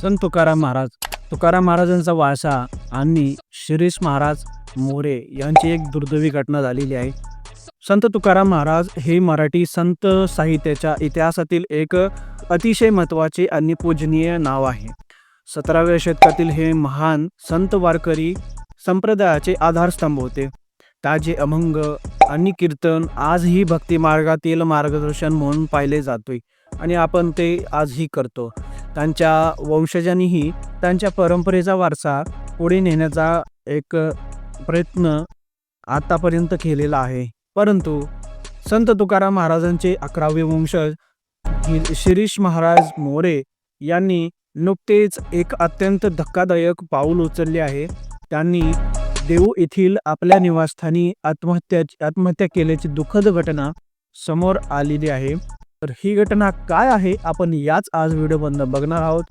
संत तुकाराम महाराज तुकाराम महाराजांचा वारसा आणि शिरीष महाराज मोरे यांची एक दुर्दैवी घटना झालेली आहे. संत तुकाराम महाराज हे मराठी संत साहित्याच्या इतिहासातील एक अतिशय महत्त्वाचे आणि पूजनीय नाव आहे. सतराव्या शतकातील हे महान संत वारकरी संप्रदायाचे आधारस्तंभ होते. ताजे अभंग आणि कीर्तन आजही भक्ती मार्गातील मार्गदर्शन म्हणून पाहिले जातोय आणि आपण ते आजही करतो. त्यांच्या वंशजांनीही त्यांच्या परंपरेचा वारसा पुढे नेण्याचा एक प्रयत्न आतापर्यंत केलेला आहे. परंतु संत तुकाराम महाराजांचे अकरावे वंशज शिरीष महाराज मोरे यांनी नुकतेच एक अत्यंत धक्कादायक पाऊल उचलले आहे. त्यांनी देऊ येथील आपल्या निवासस्थानी आत्महत्या आत्महत्या केल्याची दुःखद घटना समोर आलेली आहे. तर ही घटना काय आहे? आपण याच आज व्हिडिओमधनं बघणार आहोत.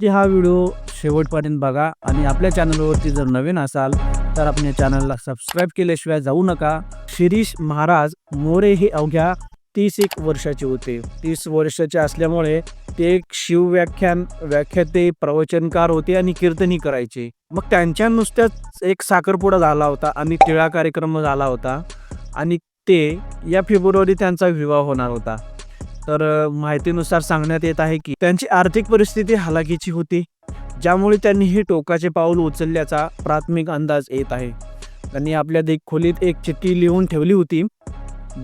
जे हा व्हिडिओ शेवटपर्यंत बघा आणि आपल्या चॅनलवरती जर नवीन असाल तर आपल्या चॅनलला सबस्क्राईब केल्याशिवाय जाऊ नका. शिरीष महाराज मोरे हे अवघ्या तीस एक वर्षाचे होते. तीस वर्षाचे असल्यामुळे ते एक शिवव्याख्यान व्याख्याते प्रवचनकार होते आणि कीर्तनी करायचे. मग त्यांच्या नुसत्याच एक साखरपुडा झाला होता आणि टिळा कार्यक्रम झाला होता आणि ते या फेब्रुवारी त्यांचा विवाह होणार होता. तर माहितीनुसार सांगण्यात येत आहे की त्यांची आर्थिक परिस्थिती हलाखीची होती ज्यामुळे त्यांनी हे टोकाचे पाऊल उचलल्याचा प्राथमिक अंदाज येत आहे. त्यांनी आपल्या देख खोलीत एक चिठ्ठी लिहून ठेवली होती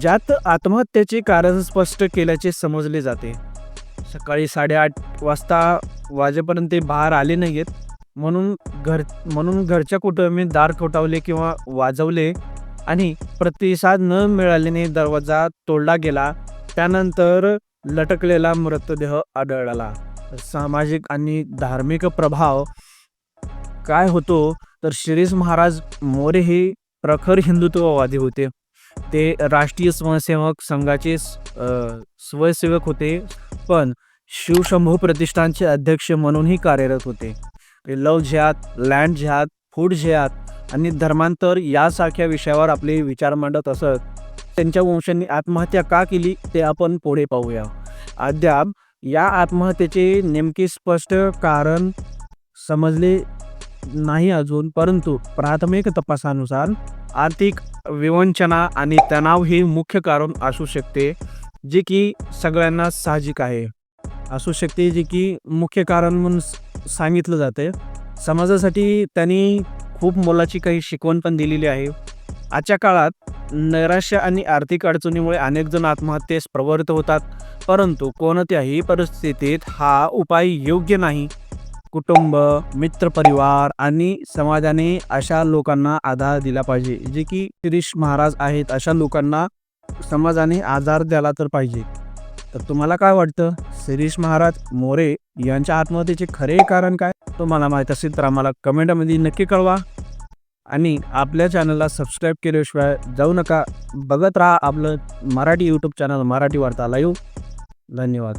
ज्यात आत्महत्येचे कारण स्पष्ट केल्याचे समजले जाते. सकाळी साडेआठ वाजता वाजेपर्यंत ते बाहेर आले नाही आहेत म्हणून घर म्हणून घरच्या कुटुंबी दार ठोठावले किंवा वाजवले आणि प्रतिसाद न मिळाल्याने दरवाजा तोडला गेला त्यानंतर लटकलेला मृतदेह आढळला. सामाजिक आणि धार्मिक प्रभाव काय होतो? तर शिरीष महाराज मोरे हे प्रखर हिंदुत्ववादी होते. ते राष्ट्रीय स्वयंसेवक संघाचे स्वयंसेवक होते. पण शिवशंभू प्रतिष्ठानचे अध्यक्ष म्हणूनही कार्यरत होते. ते लव झ्यात लँड झ्यात फूड झ्यात आणि धर्मांतर यासारख्या विषयावर आपले विचार मांडत असत. त्यांच्या वंशांनी आत्महत्या का केली ते आपण पुढे पाहूया. अद्याप या आत्महत्येचे नेमके स्पष्ट कारण समजले नाही अजून परंतु प्राथमिक तपासानुसार आर्थिक विवंचना आणि तणाव हे मुख्य कारण असू शकते जे की सगळ्यांना साहजिक आहे. असू शकते जे की मुख्य कारण म्हणून सांगितलं जाते. समाजासाठी त्यांनी खूप मोलाची काही शिकवण पण दिलेली आहे. आजच्या काळात नैराश्य आणि आर्थिक अडचणीमुळे अनेक जण आत्महत्येस प्रवृत्त होतात. परंतु कोणत्याही परिस्थितीत हा उपाय योग्य नाही. कुटुंब मित्रपरिवार आणि समाजाने अशा लोकांना आधार दिला पाहिजे जे की शिरीष महाराज आहेत. अशा लोकांना समाजाने आधार द्यायला तर पाहिजे. तर तुम्हाला काय वाटतं? शिरीष महाराज मोरे यांच्या आत्महत्येचे खरे कारण काय? तुम्हाला माहीत असेल तर आम्हाला कमेंटमध्ये नक्की कळवा. आणि आपल्या चॅनलला सबस्क्राईब केल्याशिवाय जाऊ नका. बघत राहा आपलं मराठी यूट्यूब चॅनल मराठी वार्ता. लाईव्ह धन्यवाद.